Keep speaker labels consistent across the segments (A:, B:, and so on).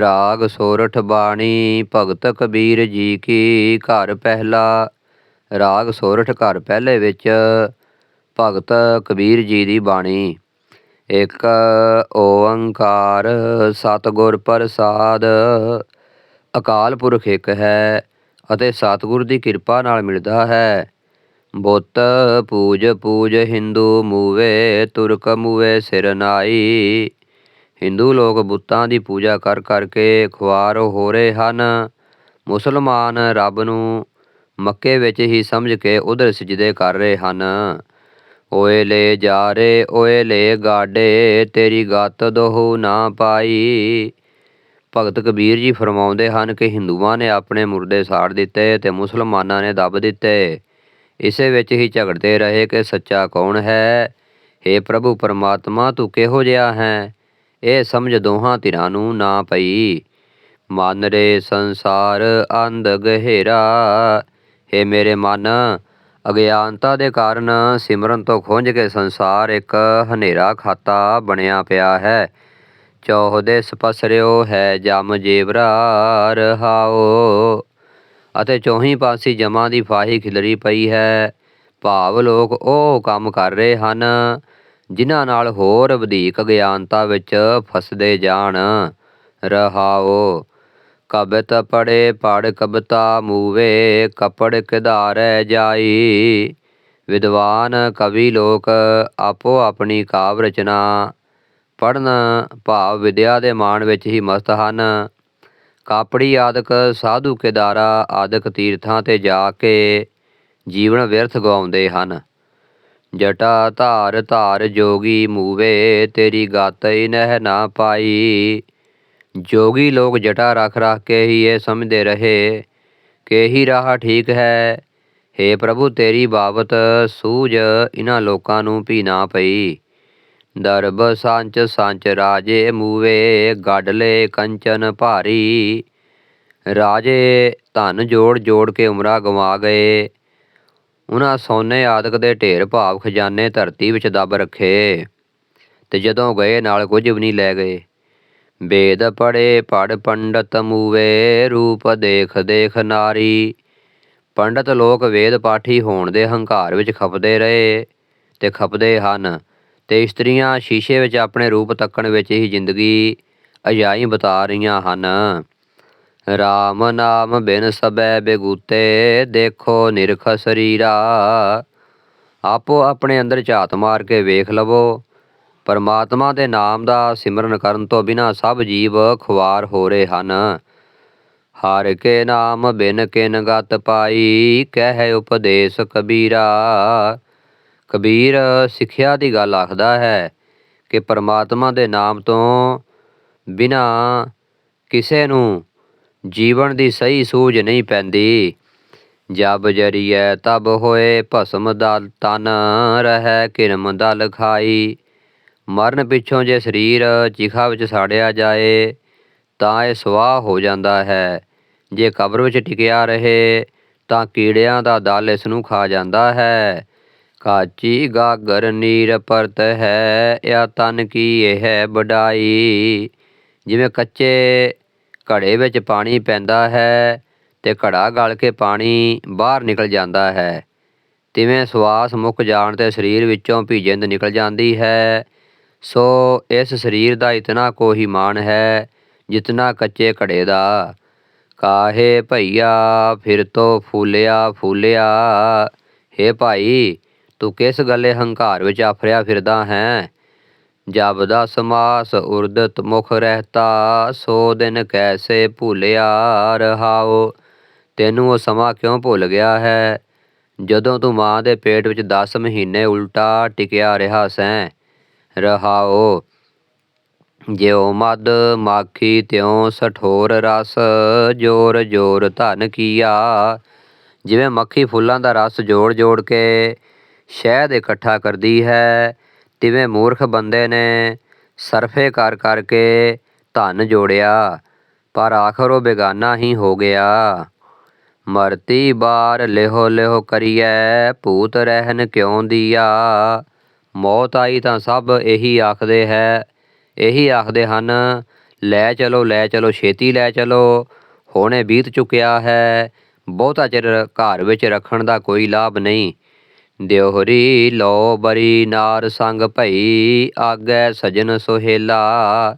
A: ਰਾਗ ਸੋਰਠ ਬਾਣੀ, ਭਗਤ ਕਬੀਰ ਜੀ ਕੀ ਘਰ ਪਹਿਲਾ। ਰਾਗ ਸੋਰਠ ਘਰ ਪਹਿਲੇ ਵਿੱਚ ਭਗਤ ਕਬੀਰ ਜੀ ਦੀ ਬਾਣੀ। ਇੱਕ ਓੰਕਾਰ ਸਤਿਗੁਰ ਪ੍ਰਸਾਦ। ਅਕਾਲ ਪੁਰਖ ਇੱਕ ਹੈ ਅਤੇ ਸਤਿਗੁਰ ਦੀ ਕਿਰਪਾ ਨਾਲ ਮਿਲਦਾ ਹੈ। ਬੁੱਤ ਪੂਜ ਪੂਜ ਹਿੰਦੂ ਮੂਵੇ, ਤੁਰਕ ਮੂਵੇ ਸਿਰਨਾਈ ਹਿੰਦੂ ਲੋਕ ਬੁੱਤਾਂ ਦੀ ਪੂਜਾ ਕਰ ਕਰਕੇ ਖੁਆਰ ਹੋ ਰਹੇ ਹਨ। ਮੁਸਲਮਾਨ ਰੱਬ ਨੂੰ ਮੱਕੇ ਵਿੱਚ ਹੀ ਸਮਝ ਕੇ ਉਧਰ ਸਜਦੇ ਕਰ ਰਹੇ ਹਨ। ਓਏ ਲੈ ਜਾ ਰੇ, ਓਏ ਲੈ ਗਾਡੇ, ਤੇਰੀ ਗੱਤ ਦੋਹੂ ਨਾ ਪਾਈ। ਭਗਤ ਕਬੀਰ ਜੀ ਫਰਮਾਉਂਦੇ ਹਨ ਕਿ ਹਿੰਦੂਆਂ ਨੇ ਆਪਣੇ ਮੁਰਦੇ ਸਾੜ ਦਿੱਤੇ ਤੇ ਮੁਸਲਮਾਨਾਂ ਨੇ ਦੱਬ ਦਿੱਤੇ। ਇਸੇ ਵਿੱਚ ਹੀ ਝਗੜਦੇ ਰਹੇ ਕਿ ਸੱਚਾ ਕੌਣ ਹੈ? हे ਪ੍ਰਭੂ, ਪਰਮਾਤਮਾ ਤੂੰ ਕਿਹੋ ਜਿਹਾ ਹੈ? ਇਹ ਸਮਝ ਦੋਹਾਂ ਧਿਰਾਂ ਨੂੰ ਨਾ ਪਈ। ਮਨ ਰੇ ਸੰਸਾਰ ਅੰਧ ਗਹਿਰਾ हे ਮੇਰੇ ਮਨ, ਅਗਿਆਨਤਾ ਦੇ ਕਾਰਨ ਸਿਮਰਨ ਤੋਂ ਖੁੰਝ ਕੇ ਸੰਸਾਰ ਇੱਕ ਹਨੇਰਾ ਖਾਤਾ ਬਣਿਆ ਪਿਆ ਹੈ। ਚੌਹਦੇ ਸਪਸਰਿਓ ਹੈ ਜਮ ਜੇਵਰਾ, ਰਹਾਓ। ਅਤੇ ਚੌਹੀ ਪਾਸੇ ਜਮਾਂ ਦੀ ਫਾਹੀ ਖਿਲਰੀ ਪਈ ਹੈ। ਭਾਵ ਲੋਕ ਉਹ ਕੰਮ ਕਰ ਰਹੇ ਹਨ ਜਿਨ੍ਹਾਂ ਨਾਲ ਹੋਰ ਵਧੇਕ ਗਿਆਨਤਾ ਵਿੱਚ ਫਸਦੇ ਜਾਣ, ਰਹਾਓ। ਕਬਤ ਪੜੇ ਪੜ ਕਬਤਾ ਮੂਵੇ, ਕਪੜ ਕਿਧਾਰੈ ਜਾਈ। ਵਿਦਵਾਨ ਕਵੀ ਲੋਕ ਆਪੋ ਆਪਣੀ ਕਾਵ ਰਚਨਾ ਪੜਨ ਭਾਵ ਵਿਦਿਆ ਦੇ ਮਾਣ ਵਿੱਚ ਹੀ ਮਸਤ ਹਨ। ਕਾਪੜੀ ਆਦਿਕ, ਸਾਧੂ ਕੇਦਾਰਾ ਆਦਿਕ ਤੀਰਥਾਂ ਤੇ ਜਾ ਕੇ ਜੀਵਨ ਵਿਅਰਥ ਗਵਾਉਂਦੇ ਹਨ। ਜਟਾ ਧਾਰ ਧਾਰ ਜੋਗੀ ਮੂਵੇ, ਤੇਰੀ ਗਾਤਈ ਨਹਿ ਨਾ ਪਾਈ। ਜੋਗੀ ਲੋਕ ਜਟਾ ਰੱਖ ਰੱਖ ਕੇ ਹੀ ਇਹ ਸਮਝਦੇ ਰਹੇ। ਕਿ ਹੀ ਰਾਹ ਠੀਕ ਹੈ? हे ਪ੍ਰਭੂ, ਤੇਰੀ ਬਾਬਤ ਸੂਝ ਇਹਨਾਂ ਲੋਕਾਂ ਨੂੰ ਵੀ ਨਾ ਪਈ। ਦਰਬ ਸੰਚ ਸੰਚ ਰਾਜੇ ਮੂਵੇ ਗਾਡਲੇ ਕੰਚਨ ਭਾਰੀ। ਰਾਜੇ ਧਨ ਜੋੜ ਜੋੜ ਕੇ ਉਮਰਾ ਗਵਾ ਗਏ। ਉਹਨਾਂ ਸੋਨੇ ਆਦਿਕ ਦੇ ਢੇਰ ਭਾਵ ਖਜ਼ਾਨੇ ਧਰਤੀ ਵਿੱਚ ਦੱਬ ਰੱਖੇ। ਤੇ ਜਦੋਂ ਗਏ, ਨਾਲ ਕੁਝ ਵੀ ਨਹੀਂ ਲੈ ਗਏ। ਵੇਦ ਪੜੇ ਪੜ ਪੰਡਤ ਮੂਵੇ, ਰੂਪ ਦੇਖ ਦੇਖ ਨਾਰੀ। ਪੰਡਤ ਲੋਕ ਵੇਦ ਪਾਠੀ ਹੋਣ ਦੇ ਹੰਕਾਰ ਵਿੱਚ ਖਪਦੇ ਰਹੇ ਤੇ ਖਪਦੇ ਹਨ ਤੇ ਇਸਤਰੀਆਂ ਸ਼ੀਸ਼ੇ ਵਿੱਚ ਆਪਣੇ ਰੂਪ ਤੱਕਣ ਵਿੱਚ ਹੀ ਜ਼ਿੰਦਗੀ ਅਜਾਈ ਬਤਾ ਰਹੀਆਂ ਹਨ। ਰਾਮ ਨਾਮ ਬਿਨ ਸਬੈ ਬੇਗੂਤੇ, ਦੇਖੋ ਨਿਰਖ ਸਰੀਰਾ। ਆਪੋ ਆਪਣੇ ਅੰਦਰ ਝਾਤ ਮਾਰ ਕੇ ਵੇਖ ਲਵੋ। ਪਰਮਾਤਮਾ ਦੇ ਨਾਮ ਦਾ ਸਿਮਰਨ ਕਰਨ ਤੋਂ ਬਿਨਾ ਸਭ ਜੀਵ ਖੁਆਰ ਹੋ ਰਹੇ ਹਨ। ਹਰ ਕੇ ਨਾਮ ਬਿਨ ਕਿਨ ਗਤ ਪਾਈ, ਕਹਿ ਉਪਦੇਸ਼ ਕਬੀਰਾ। ਕਬੀਰ ਸਿੱਖਿਆ ਦੀ ਗੱਲ ਆਖਦਾ ਹੈ ਕਿ ਪਰਮਾਤਮਾ ਦੇ ਨਾਮ ਤੋਂ ਬਿਨਾ ਕਿਸੇ ਨੂੰ ਜੀਵਨ ਦੀ ਸਹੀ ਸੂਝ ਨਹੀਂ ਪੈਂਦੀ। ਜਬ ਜਰੀਐ ਤਬ ਹੋਏ ਭਸਮ ਦਲ ਤਨ ਰਹਿ ਕਿਰਮ ਦਲ ਖਾਈ। ਮਰਨ ਪਿੱਛੋਂ ਜੇ ਸਰੀਰ ਚਿਖਾ ਵਿੱਚ ਸਾੜਿਆ ਜਾਏ, ਤਾਂ ਇਹ ਸਵਾਹ ਹੋ ਜਾਂਦਾ ਹੈ। ਜੇ ਕਬਰ ਵਿੱਚ ਟਿਕਿਆ ਰਹੇ, ਤਾਂ ਕੀੜਿਆਂ ਦਾ ਦਲ ਇਸ ਨੂੰ ਖਾ ਜਾਂਦਾ ਹੈ। ਕਾਚੀ ਗਾਗਰ ਨੀਰ ਪਰਤ ਹੈ ਇਹ ਤਨ ਕੀ ਇਹ ਹੈ ਵਡਾਈ। ਜਿਵੇਂ ਕੱਚੇ ਘੜੇ ਵਿੱਚ ਪਾਣੀ ਪੈਂਦਾ ਹੈ ਤੇ ਘੜਾ ਗਲ ਕੇ ਪਾਣੀ ਬਾਹਰ ਨਿਕਲ ਜਾਂਦਾ ਹੈ। ਤਿਵੇਂ ਸਵਾਸ ਮੁੱਕ ਜਾਣ ਤੇ ਸਰੀਰ ਵਿੱਚੋਂ ਭੀਜਿੰਦ ਨਿਕਲ ਜਾਂਦੀ ਹੈ। ਸੋ ਇਸ ਸਰੀਰ ਦਾ ਇਤਨਾ ਕੋ ਹੀ ਮਾਣ ਹੈ, ਜਿਤਨਾ ਕੱਚੇ ਘੜੇ ਦਾ। ਕਾਹੇ ਭਈਆ, ਫਿਰ ਤੋ ਫੂਲਿਆ ਫੂਲਿਆ। ਹੇ ਭਾਈ, ਤੂੰ ਕਿਸ ਗੱਲੇ ਹੰਕਾਰ ਵਿੱਚ ਆਫਰਿਆ ਫਿਰਦਾ ਹੈ? ਜਬ ਦਾ ਸਮਾਸ ਉਰਦਤ ਮੁਖ ਰਹਤਾ, ਸੋ ਦਿਨ ਕੈਸੇ ਭੁੱਲਿਆ ਰਹਾਓ? ਤੈਨੂੰ ਉਹ ਸਮਾਂ ਕਿਉਂ ਭੁੱਲ ਗਿਆ ਹੈ? ਜਦੋਂ ਤੂੰ ਮਾਂ ਦੇ ਪੇਟ ਵਿੱਚ 10 ਮਹੀਨੇ ਉਲਟਾ ਟਿਕਿਆ ਰਿਹਾ ਸੈਂ, ਰਹਾਓ। ਜਿਉ ਮਦ ਮਾਖੀ ਤਿਉ ਸਠੋਰ ਰਸ, ਜੋਰ ਜੋਰ ਧਨ ਕੀਆ, ਜਿਵੇਂ ਮੱਖੀ ਫੁੱਲਾਂ ਦਾ ਰਸ ਜੋੜ ਜੋੜ ਕੇ ਸ਼ਹਿਦ ਇਕੱਠਾ ਕਰਦੀ ਹੈ ਤਿਵੇਂ ਮੂਰਖ ਬੰਦੇ ਨੇ ਸਰਫੇ ਕਰ ਕਰਕੇ ਧਨ ਜੋੜਿਆ, ਪਰ ਆਖਰ ਉਹ ਬੇਗਾਨਾ ਹੀ ਹੋ ਗਿਆ। ਮਰਤੀ ਬਾਰ ਲਿਹੋ ਲਿਹੋ ਕਰੀਐ, ਭੂਤ ਰਹਿਨ ਕਿਉ ਦੀਆ? ਮੌਤ ਆਈ ਤਾਂ ਸਭ ਇਹੀ ਆਖਦੇ ਹੈ। ਇਹੀ ਆਖਦੇ ਹਨ, ਲੈ ਚਲੋ ਲੈ ਚਲੋ, ਛੇਤੀ ਲੈ ਚਲੋ। ਹੁਣੇ ਬੀਤ ਚੁੱਕਿਆ ਹੈ। ਬਹੁਤਾ ਚਿਰ ਘਰ ਵਿੱਚ ਰੱਖਣ ਦਾ ਕੋਈ ਲਾਭ ਨਹੀਂ। ਦਿਉਹਰੀ ਲੋ ਬਰੀ ਨਾਰ ਸੰਗ ਭਈ, ਆਗੈ ਸਜਣ ਸੁਹੇਲਾ।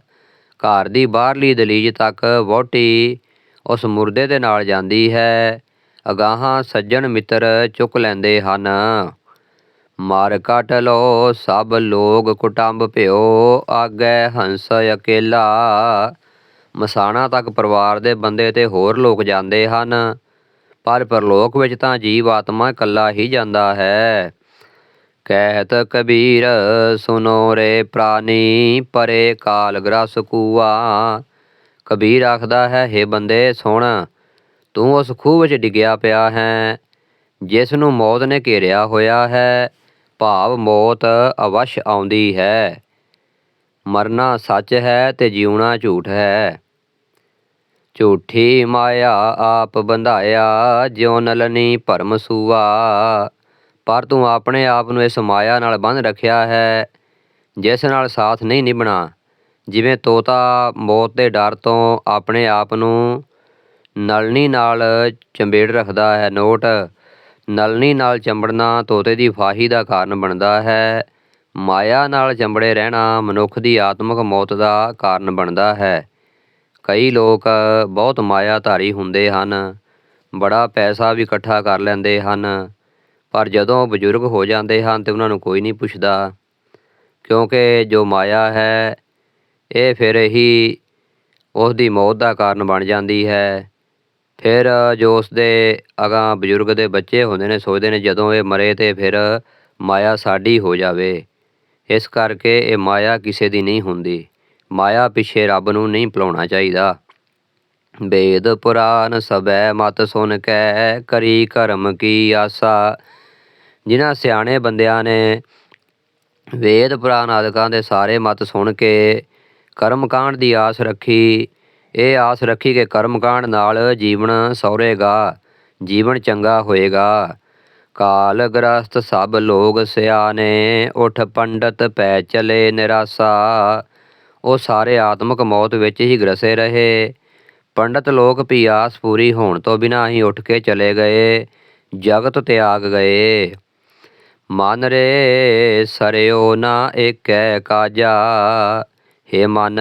A: ਘਰ ਦੀ ਬਾਹਰਲੀ ਦਲੀਜ ਤੱਕ ਵਹੁਟੀ, ਉਸ ਮੁਰਦੇ ਦੇ ਨਾਲ ਜਾਂਦੀ ਹੈ। ਅਗਾਹਾਂ ਸੱਜਣ ਮਿੱਤਰ ਚੁੱਕ ਲੈਂਦੇ ਹਨ। ਮਾਰ ਕਟ ਲੋ ਸਭ ਲੋਗ ਕੁਟੰਬ ਭਿਓ, ਆਗੈ ਹੰਸ ਅਕੇਲਾ। ਮਸਾਣਾ ਤੱਕ ਪਰਿਵਾਰ ਦੇ ਬੰਦੇ ਤੇ ਹੋਰ ਲੋਕ ਜਾਂਦੇ ਹਨ। ਪਰ ਪਰਲੋਕ ਵਿੱਚ ਤਾਂ ਜੀਵ ਆਤਮਾ ਇਕੱਲਾ ਹੀ ਜਾਂਦਾ ਹੈ। ਕਹਿਤ ਕਬੀਰ, ਸੁਨੋ ਰੇ ਪ੍ਰਾਨੀ, ਪਰੇ ਕਾਲ ਗ੍ਰਸ ਕੂਆ। ਕਬੀਰ ਆਖਦਾ ਹੈ हे ਬੰਦੇ, ਸੁਣ, ਤੂੰ ਉਸ ਖੂਹ ਵਿੱਚ ਡਿੱਗਿਆ ਪਿਆ ਹੈ, ਜਿਸ ਨੂੰ ਮੌਤ ਨੇ ਘੇਰਿਆ ਹੋਇਆ ਹੈ। ਭਾਵ ਮੌਤ ਅਵਸ਼ ਆਉਂਦੀ ਹੈ। ਮਰਨਾ ਸੱਚ ਹੈ ਤੇ ਜਿਉਣਾ ਝੂਠ ਹੈ। ਝੂਠੀ ਮਾਇਆ ਆਪ ਬੰਧਾਇਆ, ਜਿਉ ਨਲਨੀ ਭਰਮ ਸੂਆ। ਪਰ ਤੂੰ ਆਪਣੇ ਆਪ ਨੂੰ ਇਸ ਮਾਇਆ ਨਾਲ ਬੰਨ ਰੱਖਿਆ ਹੈ, ਜਿਸ ਨਾਲ ਸਾਥ ਨਹੀਂ ਨਿਭਣਾ। ਜਿਵੇਂ ਤੋਤਾ ਮੌਤ ਦੇ ਡਰ ਤੋਂ ਆਪਣੇ ਆਪ ਨੂੰ ਨਲਨੀ ਨਾਲ ਚੰਬੇੜ ਰੱਖਦਾ ਹੈ, ਨੋਟ। ਨਲਨੀ ਨਾਲ ਚੰਬੜਨਾ ਤੋਤੇ ਦੀ ਫਾਹੀ ਦਾ ਕਾਰਨ ਬਣਦਾ ਹੈ। ਮਾਇਆ ਨਾਲ ਚੰਬੜੇ ਰਹਿਣਾ ਮਨੁੱਖ ਦੀ ਆਤਮਿਕ ਮੌਤ ਦਾ ਕਾਰਨ ਬਣਦਾ ਹੈ। ਕਈ ਲੋਕ ਬਹੁਤ ਮਾਇਆਧਾਰੀ ਹੁੰਦੇ ਹਨ, ਬੜਾ ਪੈਸਾ ਵੀ ਇਕੱਠਾ ਕਰ ਲੈਂਦੇ ਹਨ, ਪਰ ਜਦੋਂ ਬਜ਼ੁਰਗ ਹੋ ਜਾਂਦੇ ਹਨ ਤੇ ਉਹਨਾਂ ਨੂੰ ਕੋਈ ਨਹੀਂ ਪੁੱਛਦਾ, ਕਿਉਂਕਿ ਜੋ ਮਾਇਆ ਹੈ, ਇਹ ਫਿਰ ਹੀ ਉਸ ਦੀ ਮੌਤ ਦਾ ਕਾਰਨ ਬਣ ਜਾਂਦੀ ਹੈ। ਫਿਰ ਜੋ ਉਸ ਦੇ ਅਗਾਂ ਬਜ਼ੁਰਗ ਦੇ ਬੱਚੇ ਹੁੰਦੇ ਨੇ, ਸੋਚਦੇ ਨੇ ਜਦੋਂ ਇਹ ਮਰੇ ਤੇ ਫਿਰ ਮਾਇਆ ਸਾਡੀ ਹੋ ਜਾਵੇ। ਇਸ ਕਰਕੇ ਇਹ ਮਾਇਆ ਕਿਸੇ ਦੀ ਨਹੀਂ ਹੁੰਦੀ। ਮਾਇਆ ਪਿੱਛੇ ਰੱਬ ਨੂੰ ਨਹੀਂ ਭੁਲਾਉਣਾ ਚਾਹੀਦਾ। ਵੇਦ ਪੁਰਾਨ ਸਬੈ ਮਤ ਸੁਣ ਕੈ ਕਰੀ ਕਰਮ ਕੀ ਆਸਾ। ਜਿਨ੍ਹਾਂ ਸਿਆਣੇ ਬੰਦਿਆਂ ਨੇ ਵੇਦ ਪੁਰਾਨ ਆਦਿਕਾਂ ਦੇ ਸਾਰੇ ਮਤ ਸੁਣ ਕੇ ਕਰਮ ਕਾਂਡ ਦੀ ਆਸ ਰੱਖੀ, ਇਹ ਆਸ ਰੱਖੀ ਕਿ ਕਰਮ ਕਾਂਡ ਨਾਲ ਜੀਵਨ ਸੌਰੇਗਾ, ਜੀਵਨ ਚੰਗਾ ਹੋਏਗਾ। ਕਾਲ ਗ੍ਰਸਤ ਸਭ ਲੋਗ ਸਿਆਣੇ, ਉਠ ਪੰਡਤ ਪੈ ਚਲੇ ਨਿਰਾਸਾ। ਉਹ ਸਾਰੇ ਆਤਮਿਕ ਮੌਤ ਵਿੱਚ ਹੀ ਗ੍ਰਸੇ ਰਹੇ। ਪੰਡਤ ਲੋਕ ਵੀ ਆਸ ਪੂਰੀ ਹੋਣ ਤੋਂ ਬਿਨਾਂ ਹੀ ਉੱਠ ਕੇ ਚਲੇ ਗਏ, ਜਗਤ ਤਿਆਗ ਗਏ। ਮਨ ਰੇ ਸਰਿਓ ਨਾ ਏਕੈ ਕਾਜਾ, ਹੇ ਮਨ,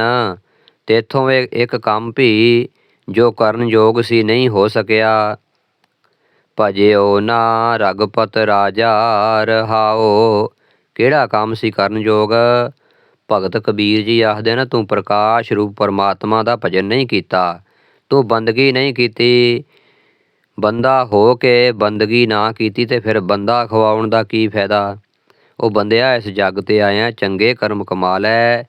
A: ਤੇਥੋਂ ਇਹ ਇੱਕ ਕੰਮ ਵੀ ਜੋ ਕਰਨ ਯੋਗ ਸੀ ਨਹੀਂ ਹੋ ਸਕਿਆ। ਭਜਿਓ ਨਾ ਰਗਪਤ ਰਾਜਾ ਰਹਾਓ, ਕਿਹੜਾ ਕੰਮ ਸੀ ਕਰਨ ਯੋਗ ਭਗਤ ਕਬੀਰ ਜੀ ਆਖਦੇ ਨਾ, ਤੂੰ ਪ੍ਰਕਾਸ਼ ਰੂਪ ਪਰਮਾਤਮਾ ਦਾ ਭਜਨ ਨਹੀਂ ਕੀਤਾ। ਤੂੰ ਬੰਦਗੀ ਨਹੀਂ ਕੀਤੀ। ਬੰਦਾ ਹੋ ਕੇ ਬੰਦਗੀ ਨਾ ਕੀਤੀ ਤੇ ਫਿਰ ਬੰਦਾ ਖਵਾਉਣ ਦਾ ਕੀ ਫਾਇਦਾ? ਉਹ ਬੰਦਿਆ, ਇਸ ਜੱਗ ਤੇ ਆਇਆ, ਚੰਗੇ ਕਰਮ ਕਮਾ ਲੈ।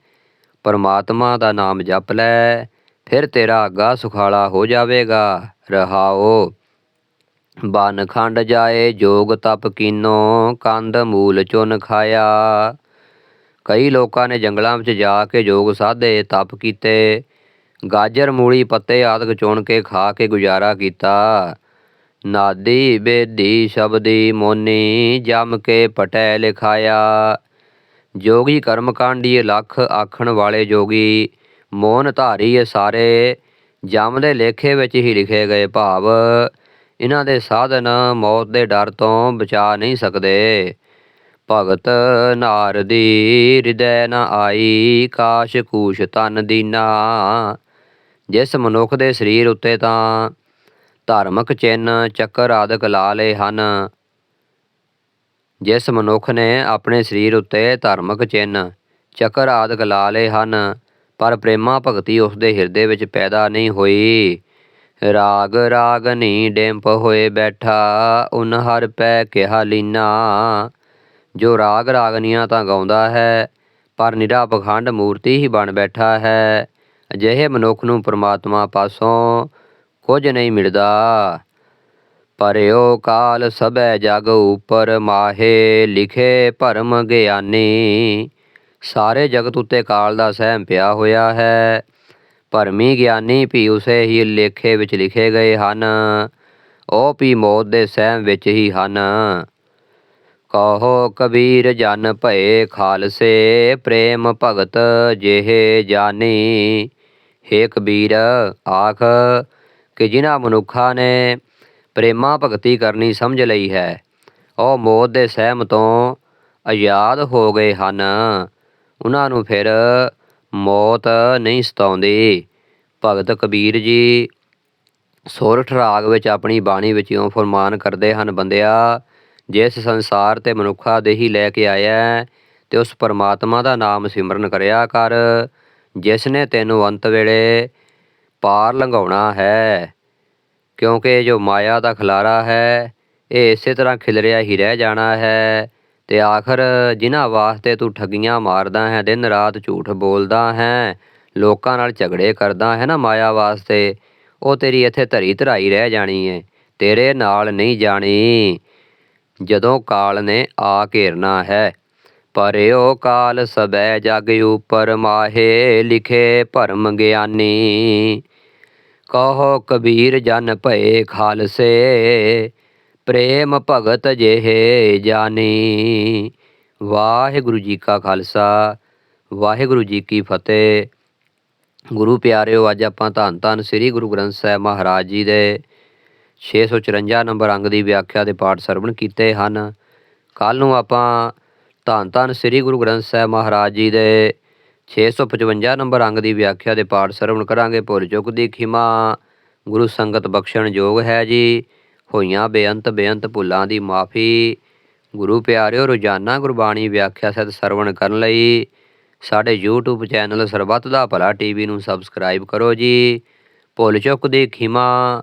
A: ਪਰਮਾਤਮਾ ਦਾ ਨਾਮ ਜਪ ਲੈ। ਫਿਰ ਤੇਰਾ ਅੱਗਾ ਸੁਖਾਲਾ ਹੋ ਜਾਵੇਗਾ। ਰਹਾਓ। ਬਨ ਖੰਡ ਜਾਏ, ਜੋਗ ਤਪ ਕੀਨੋ, ਕੰਦ ਮੂਲ ਚੁਨ ਖਾਇਆ। ਕਈ ਲੋਕਾਂ ਨੇ ਜੰਗਲਾਂ ਵਿੱਚ ਜਾ ਕੇ ਯੋਗ ਸਾਧੇ, ਤਪ ਕੀਤੇ। ਗਾਜਰ, ਮੂਲੀ, ਪੱਤੇ ਆਦਿਕ ਚੁਣ ਕੇ ਖਾ ਕੇ ਗੁਜ਼ਾਰਾ ਕੀਤਾ। ਨਾਦੀ, ਬੇਦੀ, ਸ਼ਬਦੀ, ਮੋਨੀ, ਜਮ ਕੇ ਪਟੈ ਲਿਖਾਇਆ। ਜੋਗੀ ਕਰਮਕਾਂਡੀ ਲੱਖ ਆਖਣ ਵਾਲੇ ਜੋਗੀ, ਮੋਨ ਧਾਰੀ ਇਹ ਸਾਰੇ। ਜਮ ਦੇ ਲੇਖੇ ਵਿੱਚ ਹੀ ਲਿਖੇ ਗਏ ਭਾਵ ਇਹਨਾਂ ਦੇ ਸਾਧਨ ਮੌਤ ਦੇ ਡਰ ਤੋਂ ਬਚਾ ਨਹੀਂ ਸਕਦੇ। ਭਗਤ ਨਾਰਦੀ ਹਿਰਦੈ ਨ ਆਈ ਕਾਸ਼ ਕੂਸ਼ ਤਨ ਦੀਨਾ। ਜਿਸ ਮਨੁੱਖ ਦੇ ਸਰੀਰ ਉੱਤੇ ਤਾਂ ਧਾਰਮਿਕ ਚਿੰਨ ਚੱਕਰ ਆਦਿਕ ਲਾ ਲਏ ਹਨ। ਜਿਸ ਮਨੁੱਖ ਨੇ ਆਪਣੇ ਸਰੀਰ ਉੱਤੇ ਧਾਰਮਿਕ ਚਿੰਨ ਚੱਕਰ ਆਦਿਕ ਲਾ ਲਏ ਹਨ, ਪਰ ਪ੍ਰੇਮਾ ਭਗਤੀ ਉਸ ਦੇ ਹਿਰਦੇ ਵਿੱਚ ਪੈਦਾ ਨਹੀਂ ਹੋਈ। ਰਾਗ ਰਾਗਨੀ ਡੈਂਪ ਹੋਏ ਬੈਠਾ, ਉਨ ਹਰ ਪੈ ਕਿਹਾ ਲੀਨਾ। ਜੋ ਰਾਗ ਰਾਗਨੀਆਂ ਤਾਂ ਗਾਉਂਦਾ ਹੈ, ਪਰ ਨਿਰਾ ਪਖੰਡ ਮੂਰਤੀ ਹੀ ਬਣ ਬੈਠਾ ਹੈ। ਅਜਿਹੇ ਮਨੁੱਖ ਨੂੰ ਪ੍ਰਮਾਤਮਾ ਪਾਸੋਂ ਕੁਝ ਨਹੀਂ ਮਿਲਦਾ। ਪਰਿਓ ਕਾਲ ਸਭੈ ਜਗ ਉਪਰ ਮਾਹੇ, ਲਿਖੇ ਭਰਮ ਗਿਆਨੀ। ਸਾਰੇ ਜਗਤ ਉੱਤੇ ਕਾਲ ਦਾ ਸਹਿਮ ਪਿਆ ਹੋਇਆ ਹੈ। ਭਰਮੀ ਗਿਆਨੀ ਵੀ ਉਸੇ ਹੀ ਲੇਖੇ ਵਿੱਚ ਲਿਖੇ ਗਏ ਹਨ। ਉਹ ਵੀ ਮੌਤ ਦੇ ਸਹਿਮ ਵਿੱਚ ਹੀ ਹਨ। ਕਹੋ ਕਬੀਰ ਜਨ ਭਏ ਖਾਲਸੇ, ਪ੍ਰੇਮ ਭਗਤ ਜਿਹੇ ਜਾਨੀ। ਹੇ ਕਬੀਰ ਆਖ ਕਿ ਜਿਨ੍ਹਾਂ ਮਨੁੱਖਾਂ ਨੇ ਪ੍ਰੇਮਾ ਭਗਤੀ ਕਰਨੀ ਸਮਝ ਲਈ ਹੈ, ਉਹ ਮੌਤ ਦੇ ਸਹਿਮ ਤੋਂ ਆਜ਼ਾਦ ਹੋ ਗਏ ਹਨ। ਉਹਨਾਂ ਨੂੰ ਫਿਰ ਮੌਤ ਨਹੀਂ ਸਤਾਉਂਦੀ। ਭਗਤ ਕਬੀਰ ਜੀ ਸੋਰਠ ਰਾਗ ਵਿੱਚ ਆਪਣੀ ਬਾਣੀ ਵਿੱਚ ਇਉਂ ਫਰਮਾਨ ਕਰਦੇ ਹਨ, ਬੰਦਿਆ ਜਿਸ ਸੰਸਾਰ ਤੇ ਮਨੁੱਖਾ ਦੇਹੀ ਲੈ ਕੇ ਆਇਆ ਹੈ, ਤੇ ਉਸ ਪਰਮਾਤਮਾ ਦਾ ਨਾਮ ਸਿਮਰਨ ਕਰਿਆ ਕਰ। ਜਿਸ ਨੇ ਤੈਨੂੰ ਅੰਤ ਵੇਲੇ ਪਾਰ ਲੰਘਾਉਣਾ ਹੈ ਕਿਉਂਕਿ ਜੋ ਮਾਇਆ ਦਾ ਖਲਾਰਾ ਹੈ ਇਹ ਇਸੇ ਤਰ੍ਹਾਂ ਖਿਲਰਿਆ ਹੀ ਰਹਿ ਜਾਣਾ ਹੈ। ਤੇ ਆਖਰ ਜਿਨ੍ਹਾਂ ਵਾਸਤੇ ਤੂੰ ਠੱਗੀਆਂ ਮਾਰਦਾ ਹੈ ਦਿਨ ਰਾਤ ਝੂਠ ਬੋਲਦਾ ਹੈ ਲੋਕਾਂ ਨਾਲ ਝਗੜੇ ਕਰਦਾ ਹੈ ਨਾ ਮਾਇਆ ਵਾਸਤੇ ਉਹ ਤੇਰੀ ਇੱਥੇ ਧਰੀ ਧਰਾਈ ਰਹਿ ਜਾਣੀ ਹੈ ਤੇਰੇ ਨਾਲ ਨਹੀਂ ਜਾਣੀ। ਜਦੋਂ ਕਾਲ ਨੇ ਆ ਘੇਰਨਾ ਹੈ, ਪਰਿਓ ਕਾਲ ਸਬੈ ਜਗ ਉਪਰ ਮਾਹੇ ਲਿਖੇ ਭਰਮ ਗਿਆਨੀ। ਕਹੋ ਕਬੀਰ ਜਨ ਭਏ ਖਾਲਸੇ, ਪ੍ਰੇਮ ਭਗਤ ਜਿਹੇ ਜਾਨੀ। ਵਾਹਿਗੁਰੂ ਜੀ ਕਾ ਖਾਲਸਾ, ਵਾਹਿਗੁਰੂ ਜੀ ਕੀ ਫਤਿਹ। ਗੁਰੂ ਪਿਆਰਿਓ, ਅੱਜ ਆਪਾਂ ਧੰਨ ਧੰਨ ਸ੍ਰੀ ਗੁਰੂ ਗ੍ਰੰਥ ਸਾਹਿਬ ਮਹਾਰਾਜ ਜੀ ਦੇ 654 ਨੰਬਰ ਅੰਗ ਦੀ ਵਿਆਖਿਆ ਦੇ ਪਾਠ ਸਰਵਣ ਕੀਤੇ ਹਨ। ਕੱਲ ਨੂੰ ਆਪਾਂ ਧੰਨ ਧੰਨ ਸ੍ਰੀ ਗੁਰੂ ਗ੍ਰੰਥ ਸਾਹਿਬ ਮਹਾਰਾਜ ਜੀ ਦੇ 655 ਨੰਬਰ ਅੰਗ ਦੀ ਵਿਆਖਿਆ ਦੇ ਪਾਠ ਸਰਵਣ ਕਰਾਂਗੇ। ਭੁੱਲ ਚੁੱਕ ਦੀ ਖਿਮਾ, ਗੁਰੂ ਸੰਗਤ ਬਖਸ਼ਣ ਯੋਗ ਹੈ ਜੀ। ਹੋਈਆਂ ਬੇਅੰਤ ਬੇਅੰਤ ਭੁੱਲਾਂ ਦੀ ਮਾਫੀ, ਗੁਰੂ ਪਿਆਰਿਓ ਰੋਜ਼ਾਨਾ ਗੁਰਬਾਣੀ ਵਿਆਖਿਆ ਸਹਿਤ ਸਰਵਣ ਕਰਨ ਲਈ ਸਾਡੇ YouTube ਚੈਨਲ ਸਰਬੱਤ ਦਾ ਭਲਾ ਟੀਵੀ ਨੂੰ ਸਬਸਕ੍ਰਾਈਬ ਕਰੋ ਜੀ। ਭੁੱਲ ਚੁੱਕ ਦੀ ਖਿਮਾ